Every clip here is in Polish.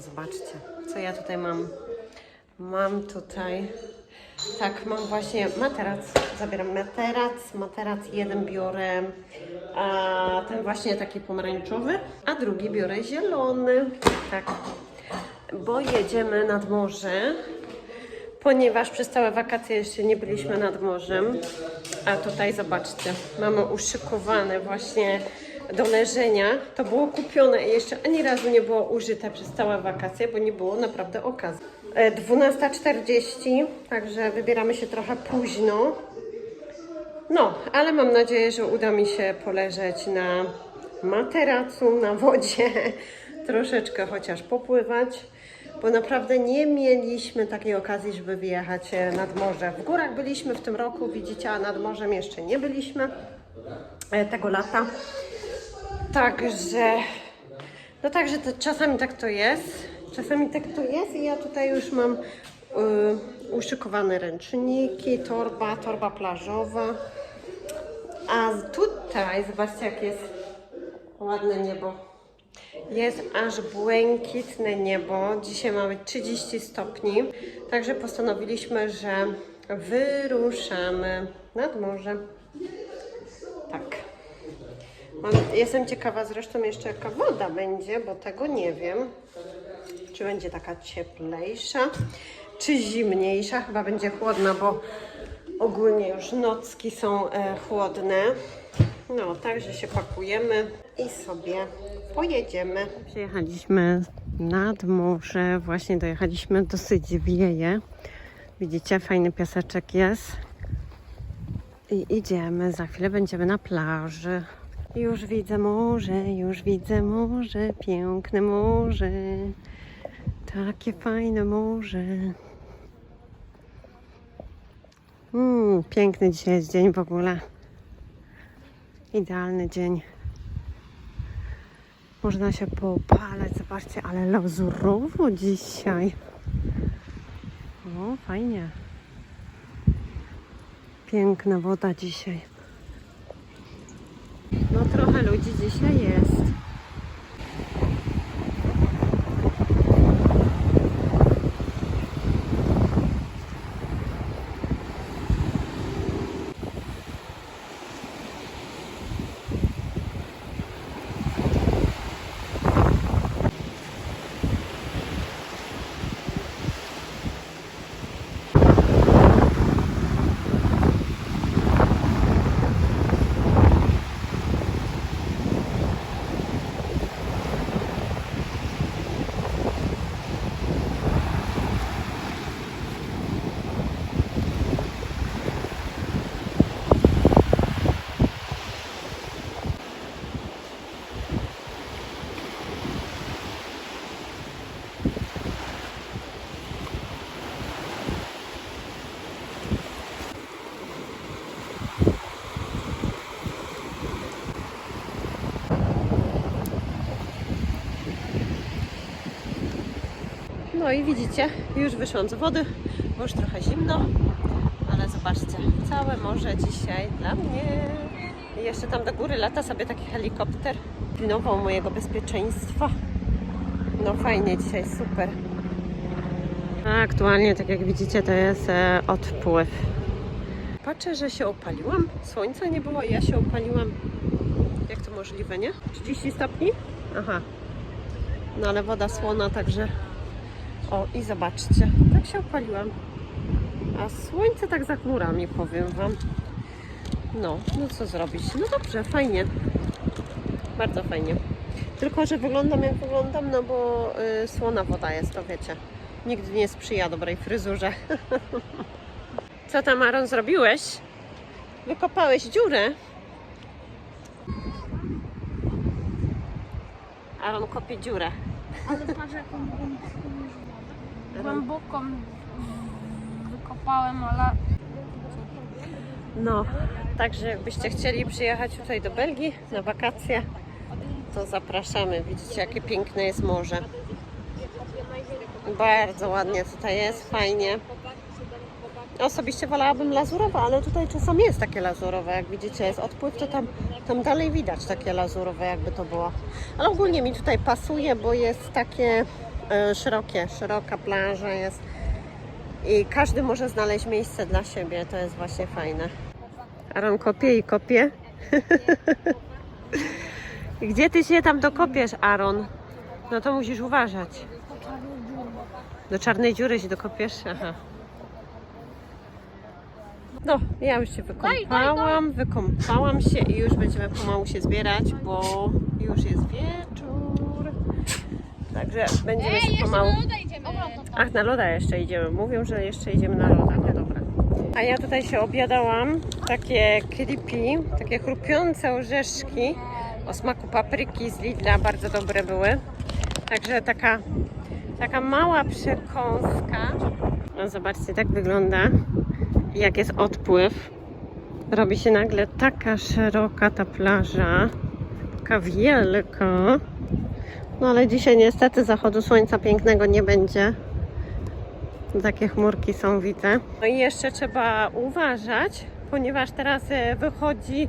Zobaczcie, co ja tutaj mam. Mam tutaj, tak, mam właśnie materac. Zabieram materac, materac jeden biorę, a ten właśnie taki pomarańczowy, a drugi biorę zielony. Tak, bo jedziemy nad morze, ponieważ przez całe wakacje jeszcze nie byliśmy nad morzem. A tutaj zobaczcie, mamy uszykowane właśnie do leżenia. To było kupione i jeszcze ani razu nie było użyte przez całe wakacje, bo nie było naprawdę okazji. E, 12.40, także wybieramy się trochę późno. No, ale mam nadzieję, że uda mi się poleżeć na materacu, na wodzie, troszeczkę chociaż popływać, bo naprawdę nie mieliśmy takiej okazji, żeby wyjechać e, nad morze. W górach byliśmy w tym roku, widzicie, a nad morzem jeszcze nie byliśmy e, tego lata. Także, no także to, czasami tak to jest, czasami tak to jest i ja tutaj już mam y, uszykowane ręczniki, torba, torba plażowa. A tutaj, zobaczcie jak jest ładne niebo. Jest aż błękitne niebo. Dzisiaj mamy 30 stopni. Także postanowiliśmy, że wyruszamy nad morze. Tak. Jestem ciekawa zresztą jeszcze jaka woda będzie, bo tego nie wiem. Czy będzie taka cieplejsza, czy zimniejsza? Chyba będzie chłodna, bo ogólnie już nocki są e, chłodne. No, także się pakujemy i sobie pojedziemy. Przyjechaliśmy nad morze, właśnie dojechaliśmy dosyć wieje. Widzicie, fajny piaseczek jest. I idziemy, za chwilę będziemy na plaży. Już widzę morze, już widzę morze, piękne morze. Takie fajne morze. Mm, piękny dzisiaj jest dzień w ogóle. Idealny dzień. Można się poopalać, zobaczcie, ale lazurowo dzisiaj. O, fajnie. Piękna woda dzisiaj. No trochę ludzi dzisiaj jest. No i widzicie, już wyszłam z wody, bo już trochę zimno, ale zobaczcie, całe morze dzisiaj dla mnie. I jeszcze tam do góry lata sobie taki helikopter, pilnował mojego bezpieczeństwa. No fajnie dzisiaj, super. A aktualnie, tak jak widzicie, to jest e, odpływ. Patrzę, że się opaliłam, słońca nie było, ja się opaliłam. Jak to możliwe, nie? 30 stopni? Aha. No ale woda słona, także o, i zobaczcie, tak się opaliłam. A słońce tak za chmurami, powiem Wam. No, no co zrobić? No dobrze, fajnie. Bardzo fajnie. Tylko, że wyglądam jak wyglądam, no bo y, słona woda jest, to wiecie. Nigdy nie sprzyja dobrej fryzurze. co tam, Aaron, zrobiłeś? Wykopałeś dziurę? Aaron kopie dziurę. Ale patrz jaką Głęboką wykopałem, ale No, także jakbyście chcieli przyjechać tutaj do Belgii na wakacje, to zapraszamy. Widzicie, jakie piękne jest morze. Bardzo ładnie tutaj jest, fajnie. Osobiście wolałabym lazurowe, ale tutaj czasami jest takie lazurowe. Jak widzicie, jest odpływ, to tam, tam dalej widać takie lazurowe, jakby to było. Ale ogólnie mi tutaj pasuje, bo jest takie szerokie, szeroka plaża jest i każdy może znaleźć miejsce dla siebie, to jest właśnie fajne. Aaron kopie i kopie. Gdzie ty się tam dokopiesz, Aaron? No to musisz uważać. Do czarnej dziury się dokopiesz? Aha. No, ja już się wykąpałam, wykąpałam się i już będziemy pomału się zbierać, bo już jest wieczór. Także będziemy się pomału... Ach, na loda jeszcze idziemy. Mówią, że jeszcze idziemy na loda. No dobra. A ja tutaj się obiadałam. Takie creepy, takie chrupiące orzeszki o smaku papryki z Lidla. Bardzo dobre były. Także taka, taka mała przekąska. No zobaczcie, tak wygląda. Jak jest odpływ. Robi się nagle taka szeroka ta plaża. Taka wielka. No ale dzisiaj niestety zachodu słońca pięknego nie będzie. Takie chmurki są widzę. No i jeszcze trzeba uważać, ponieważ teraz e, wychodzi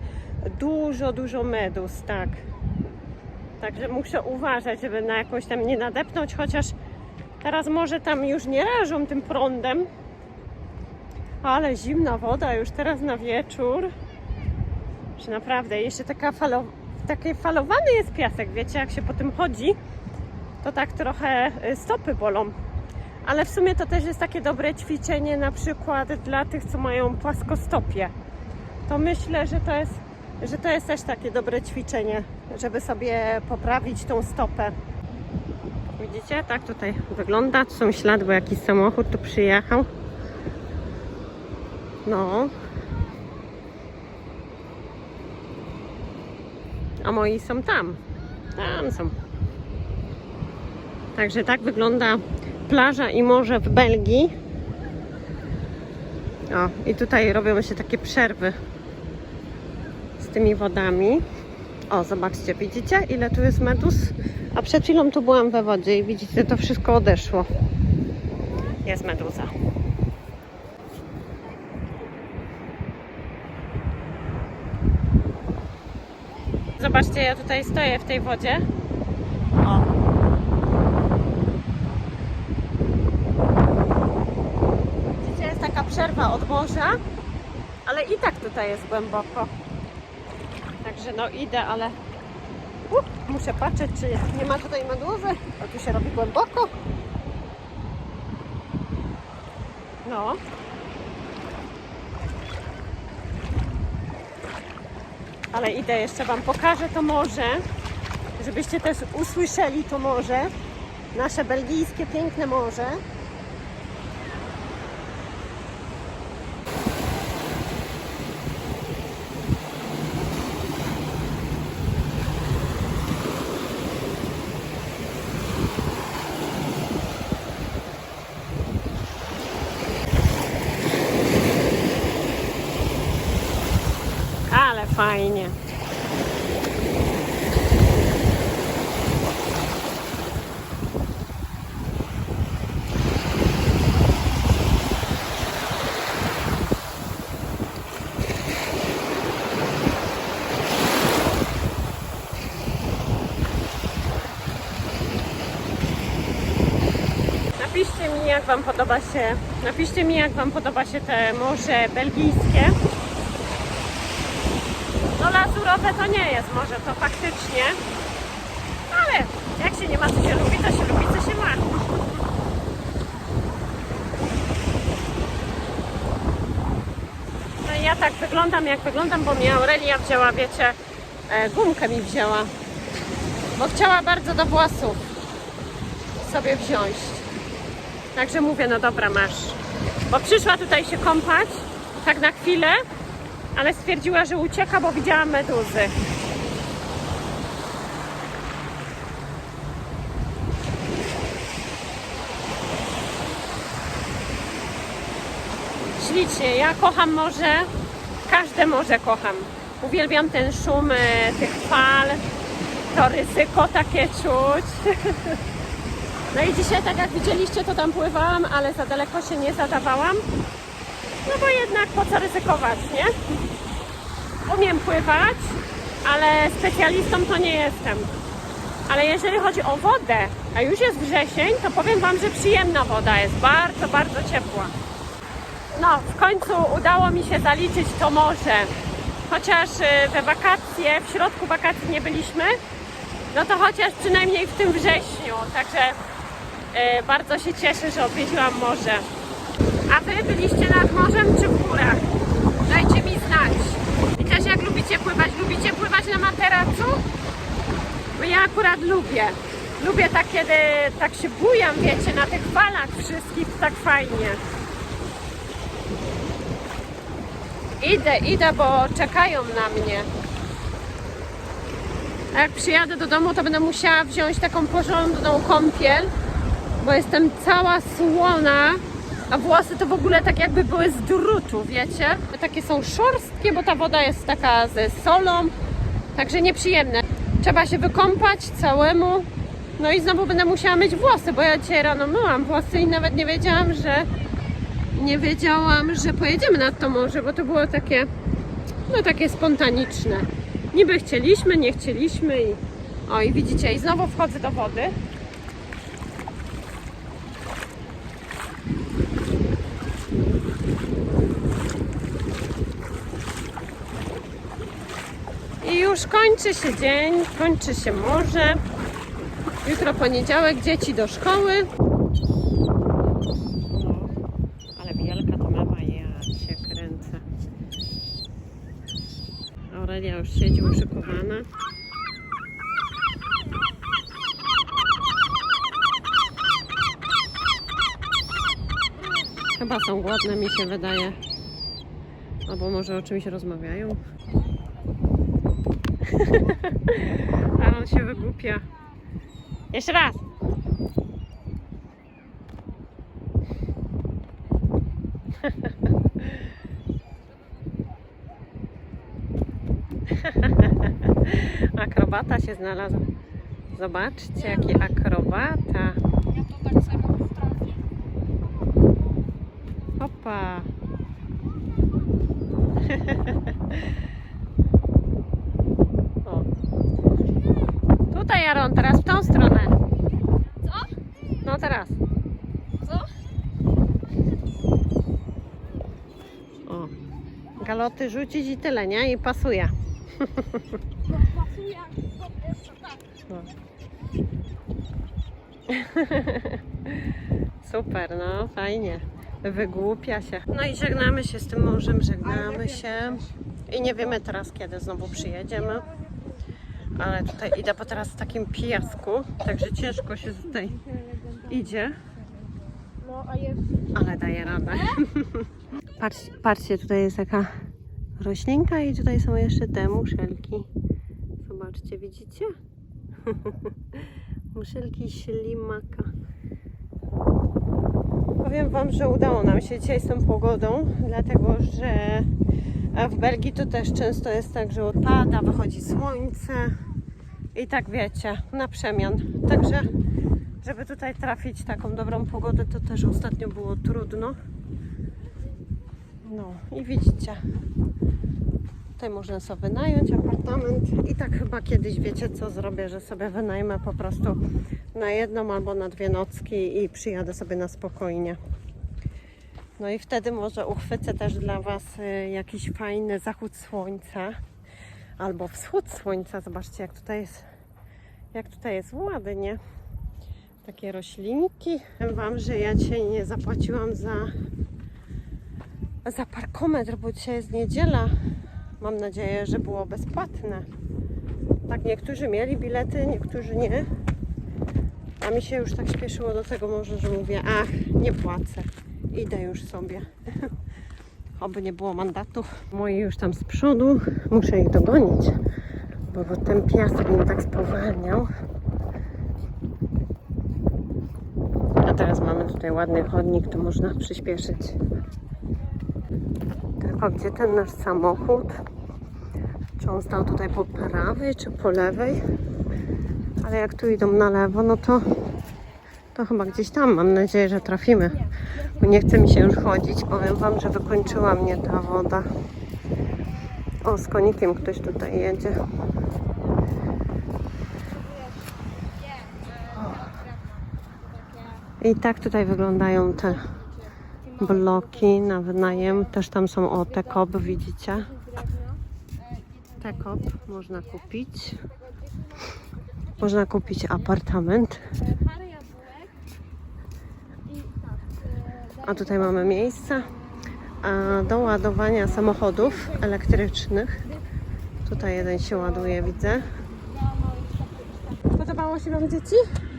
dużo, dużo medus, tak. Także muszę uważać, żeby na jakąś tam nie nadepnąć, chociaż teraz może tam już nie rażą tym prądem. Ale zimna woda już teraz na wieczór. Że naprawdę, jeszcze taka falo, taki falowany jest piasek, wiecie, jak się po tym chodzi, to tak trochę y, stopy bolą. Ale w sumie to też jest takie dobre ćwiczenie na przykład dla tych, co mają płaskostopie. To myślę, że to jest, że to jest też takie dobre ćwiczenie, żeby sobie poprawić tą stopę. Widzicie, tak tutaj wygląda. Tu są ślady, bo jakiś samochód tu przyjechał. No. A moi są tam. Tam są. Także tak wygląda plaża i morze w Belgii. O, i tutaj robią się takie przerwy z tymi wodami. O, zobaczcie, widzicie ile tu jest medus? A przed chwilą tu byłam we wodzie i widzicie, to wszystko odeszło. Jest meduza. Zobaczcie, ja tutaj stoję w tej wodzie. O. Widzicie, jest taka przerwa od morza, ale i tak tutaj jest głęboko. Także no idę, ale muszę patrzeć, czy nie ma tutaj meduzy, bo tu się robi głęboko. No. Ale idę, jeszcze Wam pokażę to morze, żebyście też usłyszeli to morze. Nasze belgijskie piękne morze. Ale fajnie. Napiszcie mi, jak Wam napiszcie mi, jak Wam podoba się te morze belgijskie. No lazurowe to nie jest może to faktycznie. Ale jak się nie ma co się lubi, to się lubi co się ma. No ja tak wyglądam jak wyglądam, bo mnie Aurelia wzięła, wiecie, e, gumkę mi wzięła. Bo chciała bardzo do włosów sobie wziąć. Także mówię, no dobra, masz. Bo przyszła tutaj się kąpać, tak na chwilę, ale stwierdziła, że ucieka, bo widziała meduzy. Ślicznie, ja kocham morze, każde morze kocham. Uwielbiam ten szum e, tych fal, to ryzyko takie czuć. No i dzisiaj, tak jak widzieliście, to tam pływałam, ale za daleko się nie zadawałam. No bo jednak po co ryzykować, nie? Umiem pływać, ale specjalistą to nie jestem. Ale jeżeli chodzi o wodę, a już jest wrzesień, to powiem Wam, że przyjemna woda jest. Bardzo, bardzo ciepła. No, w końcu udało mi się zaliczyć to morze. Chociaż y, te wakacje, w środku wakacji nie byliśmy, no to chociaż przynajmniej w tym wrześniu. Także bardzo się cieszę, że odwiedziłam morze. A Wy byliście nad morzem czy w górach? Dajcie mi znać. I też jak lubicie pływać? Lubicie pływać na materacu? Bo ja akurat lubię. Lubię tak, kiedy tak się bujam, wiecie, na tych falach wszystkich, tak fajnie. Idę, idę, bo czekają na mnie. A jak przyjadę do domu, to będę musiała wziąć taką porządną kąpiel, bo jestem cała słona, a włosy to w ogóle tak jakby były z drutu, wiecie? Takie są szorstkie, bo ta woda jest taka ze solą, także nieprzyjemne. Trzeba się wykąpać całemu, no i znowu będę musiała myć włosy, bo ja dzisiaj rano myłam włosy i nawet nie wiedziałam, że nie wiedziałam, że pojedziemy nad to morze, bo to było takie, no takie spontaniczne. Niby chcieliśmy, nie chcieliśmy i o i widzicie, i znowu wchodzę do wody. Już kończy się dzień, kończy się morze. Jutro poniedziałek, dzieci do szkoły. Ale wielka to mama, ja się kręcę. Aurelia już siedzi uszykowana. Chyba są głodne, mi się wydaje. Albo może o czymś rozmawiają. A on się wygłupia. Jeszcze raz. Akrobata się znalazł. Zobaczcie, jaki akrobata. Ja to tak samo Jaron, teraz w tą stronę. Co? No teraz. Co? O. Galoty rzucić i tyle, nie? I pasuje. No pasuje jeszcze tak. No. Super, no fajnie. Wygłupia się. No i żegnamy się z tym morzem, żegnamy się. I nie wiemy teraz, kiedy znowu przyjedziemy. Ale tutaj idę po teraz w takim piasku, także ciężko się tutaj idzie, No a jest. ale daje radę. Patrz, patrzcie, tutaj jest taka roślinka i tutaj są jeszcze te muszelki. Zobaczcie, widzicie? muszelki ślimaka. Powiem Wam, że udało nam się dzisiaj z tą pogodą, dlatego że w Belgii to też często jest tak, że pada, wychodzi słońce i tak wiecie, na przemian. Także, żeby tutaj trafić taką dobrą pogodę, to też ostatnio było trudno. No i widzicie, tutaj można sobie wynająć apartament i tak chyba kiedyś wiecie co zrobię, że sobie wynajmę po prostu na jedną albo na dwie nocki i przyjadę sobie na spokojnie. No i wtedy może uchwycę też dla Was y, jakiś fajny zachód słońca albo wschód słońca. Zobaczcie jak tutaj jest, jak tutaj jest ładnie. Takie roślinki. Powiem Wam, że ja dzisiaj nie zapłaciłam za, za parkometr, bo dzisiaj jest niedziela. Mam nadzieję, że było bezpłatne. Tak, niektórzy mieli bilety, niektórzy nie. A mi się już tak śpieszyło do tego może, że mówię, ach, nie płacę. Idę już sobie. Oby nie było mandatu. Moi już tam z przodu. Muszę ich dogonić, bo, ten piasek im tak spowalniał. A teraz mamy tutaj ładny chodnik, to można przyspieszyć. Tylko gdzie ten nasz samochód? Czy on stał tutaj po prawej, czy po lewej? Ale jak tu idą na lewo, no to, to chyba gdzieś tam. Mam nadzieję, że trafimy nie chce mi się już chodzić. Powiem Wam, że wykończyła mnie ta woda. O, z konikiem ktoś tutaj jedzie. I tak tutaj wyglądają te bloki na wynajem. Też tam są o te kop, widzicie? Te kop można kupić. Można kupić apartament. A tutaj mamy miejsce a, do ładowania samochodów elektrycznych. Tutaj jeden się ładuje, widzę. Podobało się Wam dzieci?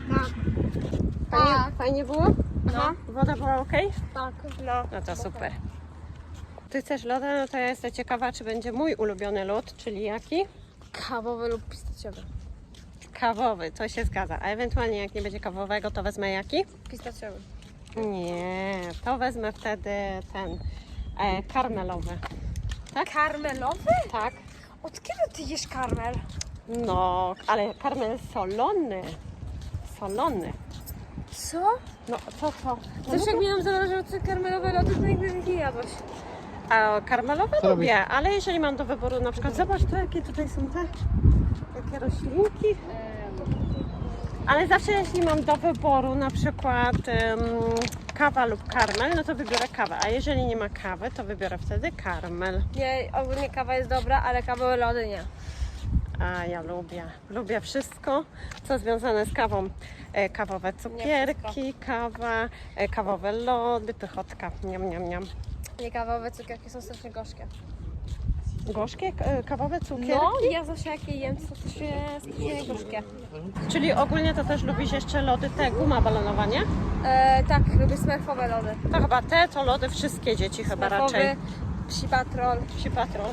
Tak. Fajnie, Tak. fajnie było? Aha. Woda była ok? Tak. No. No to super. Ty chcesz loda? No to ja jestem ciekawa, czy będzie mój ulubiony lód, czyli jaki? Kawowy lub pistacjowy. Kawowy, to się zgadza. A ewentualnie jak nie będzie kawowego, to wezmę jaki? Pistacjowy. Nie, to wezmę wtedy ten e, karmelowy. Karmelowy? Tak? Od kiedy ty jesz karmel? No, ale karmel solony. Solony. Co? No, co to? Też jak miałam te karmelowe lody, to nigdy nie jadłaś. A karmelowe Co lubię, ale jeżeli mam do wyboru na przykład, zobacz to jakie tutaj są te, jakie roślinki. Ale zawsze jeśli mam do wyboru na przykład em, kawa lub karmel, no to wybiorę kawę. A jeżeli nie ma kawy, to wybiorę wtedy karmel. Nie, ogólnie kawa jest dobra, ale kawowe lody nie. A ja lubię. Lubię wszystko, co związane z kawą. E, kawowe cukierki, kawa, e, kawowe lody, pychotka. Niam, niam, niam. Nie kawowe cukierki są strasznie gorzkie. Gorzkie e, kawowe cukierki? No, ja zawsze jak je jem, to strasznie gorzkie. Czyli ogólnie to też lubisz jeszcze lody te, guma balonowa, nie? E, tak, lubię smerfowe lody. To chyba te, to lody wszystkie dzieci chyba raczej. Smerfowy, psi patrol. Psi patrol.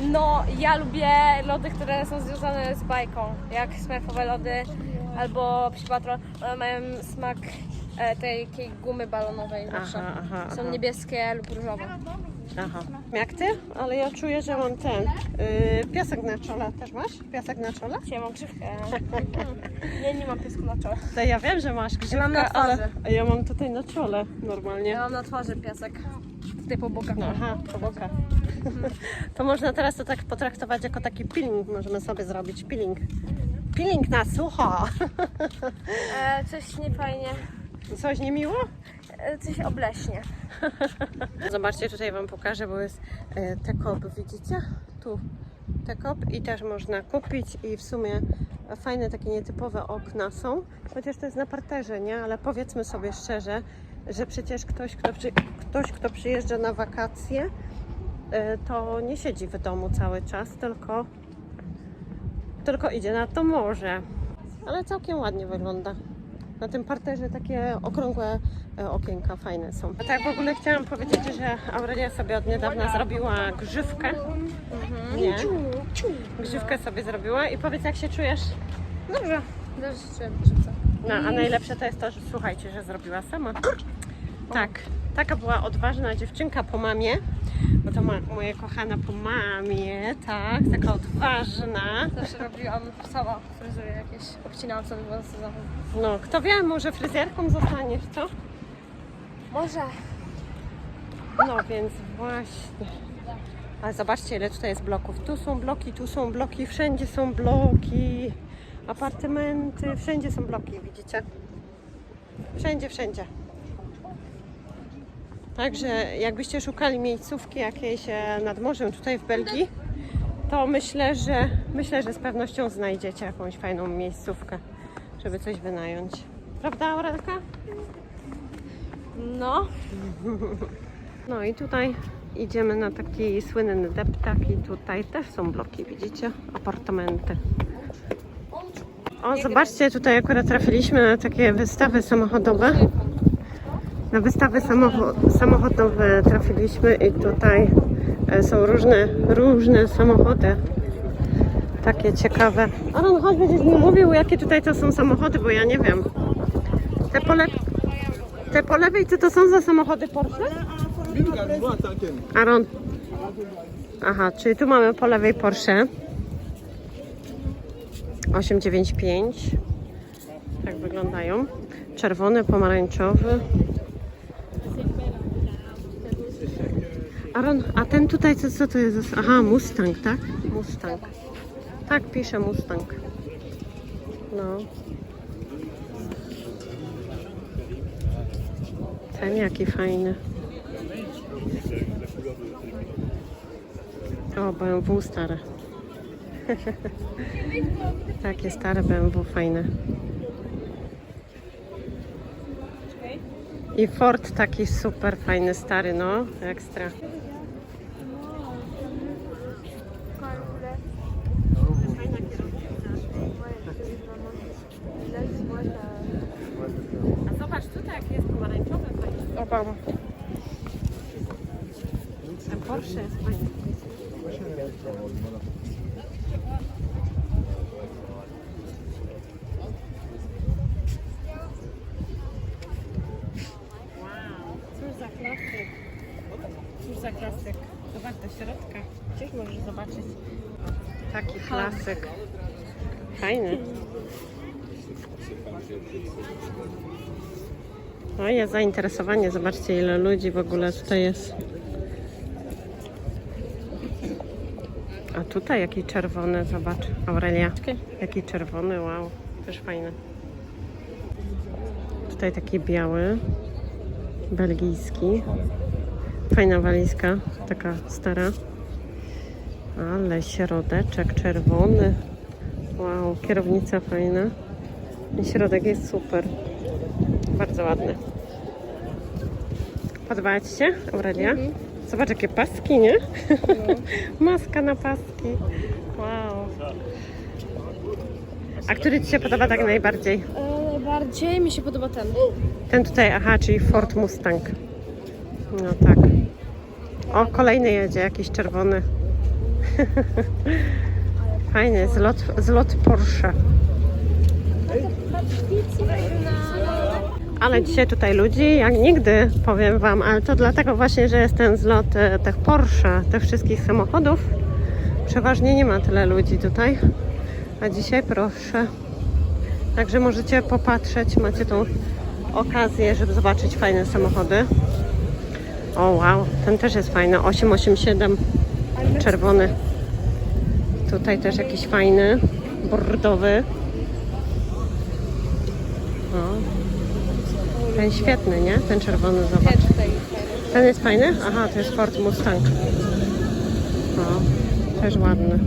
No, ja lubię lody, które są związane z bajką, jak smerfowe lody albo psi patrol. One mają smak e, tej takiej gumy balonowej zawsze. Aha, aha, Są aha. niebieskie lub różowe. Aha. Jak ty? Ale ja czuję, że mam ten yy, piasek na czole. Też masz piasek na czole? Ja mam grzywkę. Nie, nie mam piesku na czole. To ja wiem, że masz grzywkę, mam na ale a ja mam tutaj na czole normalnie. Ja mam na twarzy piasek. Tutaj po bokach. No, aha, po bokach. To można teraz to tak potraktować jako taki peeling. Możemy sobie zrobić peeling. Peeling na sucho. E, coś niefajnie. Coś niemiło? Coś obleśnie. Zobaczcie, tutaj Wam pokażę, bo jest e, tekop, widzicie? Tu tekop i też można kupić i w sumie fajne takie nietypowe okna są, chociaż to jest na parterze, nie? Ale powiedzmy sobie szczerze, że przecież ktoś, kto, przy, ktoś, kto przyjeżdża na wakacje, e, to nie siedzi w domu cały czas, tylko, tylko idzie na to morze. Ale całkiem ładnie wygląda. Na tym parterze takie okrągłe okienka fajne są. A tak w ogóle chciałam powiedzieć, że Aurelia sobie od niedawna zrobiła grzywkę. Nie. Grzywkę sobie zrobiła i powiedz jak się czujesz. Dobrze. Dobrze się czuję, proszę. No, a najlepsze to jest to, że słuchajcie, że zrobiła sama. Tak, taka była odważna dziewczynka po mamie, bo to ma, moja kochana po mamie, tak, taka odważna. Zawsze robiłam sama fryzury jakieś. Obcinałam sobie włosy za No, kto wie, może fryzjerką zostaniesz, co? Może. No więc właśnie. Ale zobaczcie, ile tutaj jest bloków. Tu są bloki, tu są bloki, wszędzie są bloki. Apartamenty, wszędzie są bloki, widzicie? Wszędzie, wszędzie. Także jakbyście szukali miejscówki jakiejś e, nad morzem tutaj w Belgii, to myślę, że myślę, że z pewnością znajdziecie jakąś fajną miejscówkę, żeby coś wynająć. Prawda, Aurelka? No. No i tutaj idziemy na taki słynny deptak i tutaj też są bloki, widzicie? Apartamenty. O, zobaczcie, tutaj akurat trafiliśmy na takie wystawy samochodowe. Na wystawy samocho- samochodowe trafiliśmy i tutaj e, są różne, różne samochody. Takie ciekawe. Aaron, chodź, będziesz mi mówił, jakie tutaj to są samochody, bo ja nie wiem. Te po, le- te po lewej, co to są za samochody Porsche? Aaron. Aha, czyli tu mamy po lewej Porsche 895. Tak wyglądają. Czerwony, pomarańczowy. Aaron, a ten tutaj co, co to jest? Aha, Mustang, tak? Mustang. Tak pisze Mustang. No. Ten jaki fajny. O, BMW stare. Takie stare BMW fajne. I Ford taki super fajny, stary, no, ekstra. A zobacz tutaj, jak jest pomarańczowy Obama. Ten Porsche jest fajny. Wow, cóż za klasyk. Cóż za klasyk. Zobacz do środka. Gdzieś możesz zobaczyć. Taki klasyk. Fajny. O, jest zainteresowanie. Zobaczcie, ile ludzi w ogóle tutaj jest. A tutaj jaki czerwony, zobacz. Aurelia. Jaki czerwony, wow. Też fajny. Tutaj taki biały. Belgijski. Fajna walizka, taka stara. Ale środeczek czerwony. Wow, kierownica fajna. I środek jest super. Bardzo ładny. Podoba Ci się, Aurelia? Zobacz, jakie paski, nie? Maska na paski. Wow. A który Ci się podoba tak najbardziej? E, najbardziej mi się podoba ten. Ten tutaj, aha, czyli Ford Mustang. No tak. O, kolejny jedzie, jakiś czerwony. Fajny, zlot, zlot Porsche. Ale dzisiaj tutaj ludzi jak nigdy, powiem Wam, ale to dlatego właśnie, że jest ten zlot e, tych Porsche, tych wszystkich samochodów. Przeważnie nie ma tyle ludzi tutaj, a dzisiaj proszę. Także możecie popatrzeć, macie tą okazję, żeby zobaczyć fajne samochody. O wow, ten też jest fajny, 887, czerwony. Tutaj też jakiś fajny, bordowy. Ten świetny, nie? Ten czerwony, zobacz. Ten jest fajny? Aha, to jest Ford Mustang. O, też ładny.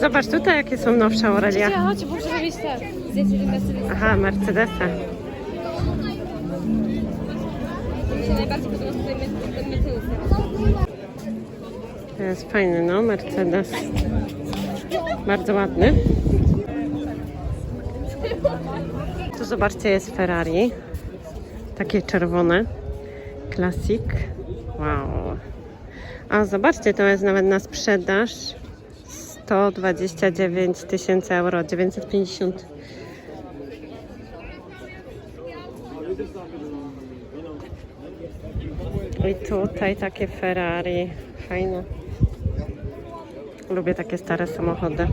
Zobacz tutaj, jakie są nowsze Aurelia. Chodź, muszę zrobić te zdjęcie do Mercedesa. Aha, Mercedesa. Mi się najbardziej podoba tutaj me- ten Mercedes. To jest fajny, no, Mercedes. Bardzo ładny. Tu zobaczcie, jest Ferrari. Takie czerwone. Classic. Wow. A zobaczcie, to jest nawet na sprzedaż. 129 tysięcy euro, 950. I tutaj takie Ferrari. Fajne. Lubię takie stare samochody.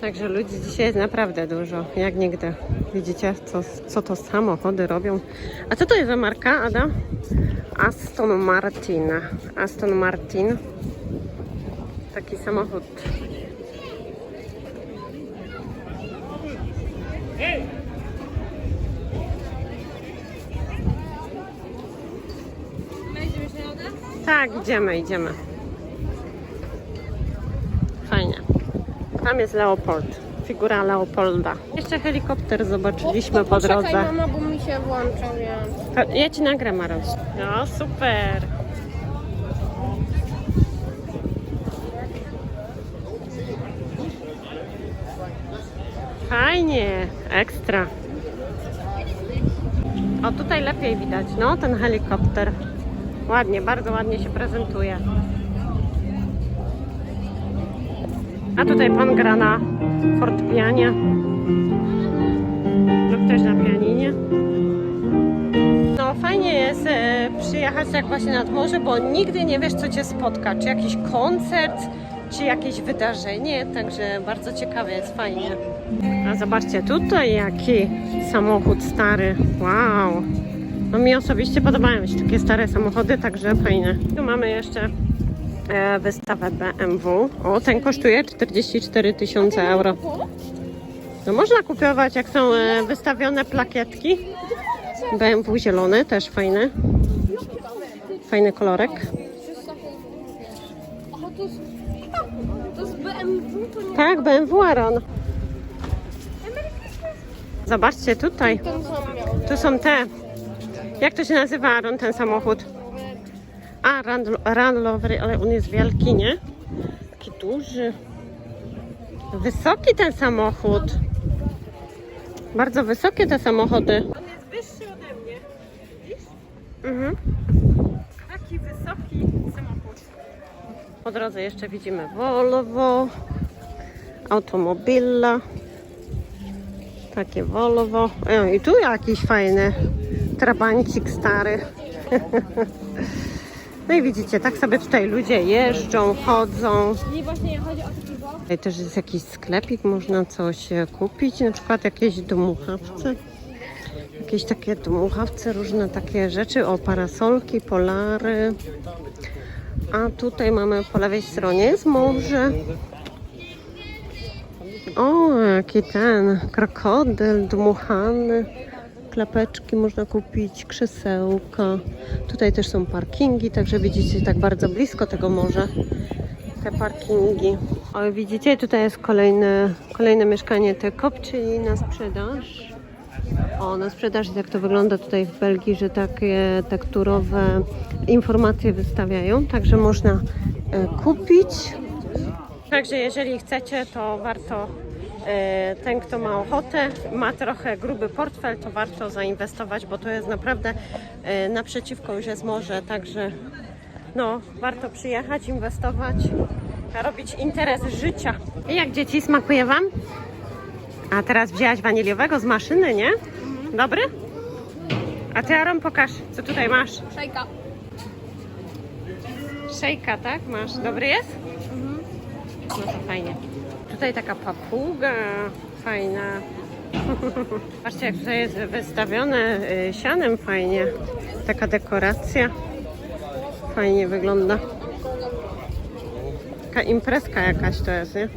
Także ludzi dzisiaj jest naprawdę dużo, jak nigdy. Widzicie, co, co to samochody robią. A co to jest za marka, Ada? Aston Martin. Aston Martin. Taki samochód. Będziemy się na Tak, idziemy, idziemy. Fajnie. Tam jest Leopold. Figura Leopolda. Jeszcze helikopter zobaczyliśmy po drodze. Poczekaj mama, bo mi się włączał, więc... To Ja ci nagram, Maros. No, super. Fajnie, ekstra. O, tutaj lepiej widać, no, ten helikopter. Ładnie, bardzo ładnie się prezentuje. A tutaj pan gra na fortepianie lub też na pianinie. No fajnie jest e, przyjechać tak właśnie nad morze, bo nigdy nie wiesz, co cię spotka. Czy jakiś koncert, czy jakieś wydarzenie, także bardzo ciekawe jest, fajnie. A zobaczcie, tutaj jaki samochód stary, wow. No mi osobiście podobają się takie stare samochody, także fajne. Tu mamy jeszcze e, wystawę BMW. O, ten kosztuje 44 tysiące euro. No można kupować, jak są e, wystawione plakietki. BMW zielony, też fajny. Fajny kolorek. To jest... BMW. Tak, BMW Aron. Zobaczcie tutaj. Tu są te. Jak to się nazywa Aron, ten samochód? A, Land Rover, ale on jest wielki, nie? Taki duży. Wysoki ten samochód. Bardzo wysokie te samochody. On jest wyższy ode mnie. Widzisz? Mhm. Taki wysoki samochód. Po drodze jeszcze widzimy Volvo, Automobila. Takie Volvo. O, I tu jakiś fajny trabancik stary. No i widzicie, tak sobie tutaj ludzie jeżdżą, chodzą. Nie, właśnie chodzi o taki. Tutaj też jest jakiś sklepik, można coś e, kupić, na przykład jakieś dmuchawce. Jakieś takie dmuchawce, różne takie rzeczy, o parasolki, polary. A tutaj mamy po lewej stronie jest morze. O, jaki ten krokodyl dmuchany. Klapeczki można kupić, krzesełka. Tutaj też są parkingi, także widzicie tak bardzo blisko tego morza te parkingi. O, widzicie, tutaj jest kolejne, kolejne mieszkanie Tekop, czyli na sprzedaż. O, na sprzedaż, jak to wygląda tutaj w Belgii, że takie tekturowe informacje wystawiają, także można e, kupić. Także jeżeli chcecie, to warto, ten kto ma ochotę, ma trochę gruby portfel, to warto zainwestować, bo to jest naprawdę e, naprzeciwko już jest morze, także no, warto przyjechać, inwestować, robić interes życia. I jak dzieci, smakuje Wam? A teraz wzięłaś waniliowego z maszyny, nie? Dobry? A Ty, Aaron, pokaż, co tutaj masz. Szejka. Szejka, tak? Masz. Dobry jest? No to fajnie. Tutaj taka papuga fajna. Patrzcie, jak tutaj jest wystawione y, sianem fajnie. Taka dekoracja. Fajnie wygląda. Taka imprezka jakaś to jest, nie?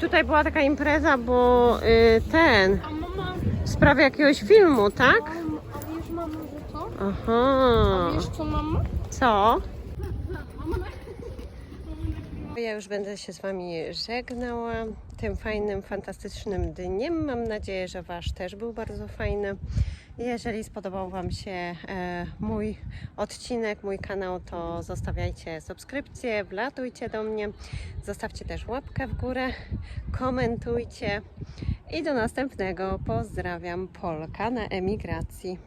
Tutaj była taka impreza, bo y, ten w sprawie jakiegoś filmu, tak? A wiesz mama, że co? Aha. Wiesz co mama? Co? Ja już będę się z Wami żegnała tym fajnym, fantastycznym dniem. Mam nadzieję, że Wasz też był bardzo fajny. Jeżeli spodobał Wam się e, mój odcinek, mój kanał, to zostawiajcie subskrypcję, wlatujcie do mnie, zostawcie też łapkę w górę, komentujcie i do następnego. Pozdrawiam, Polka na emigracji.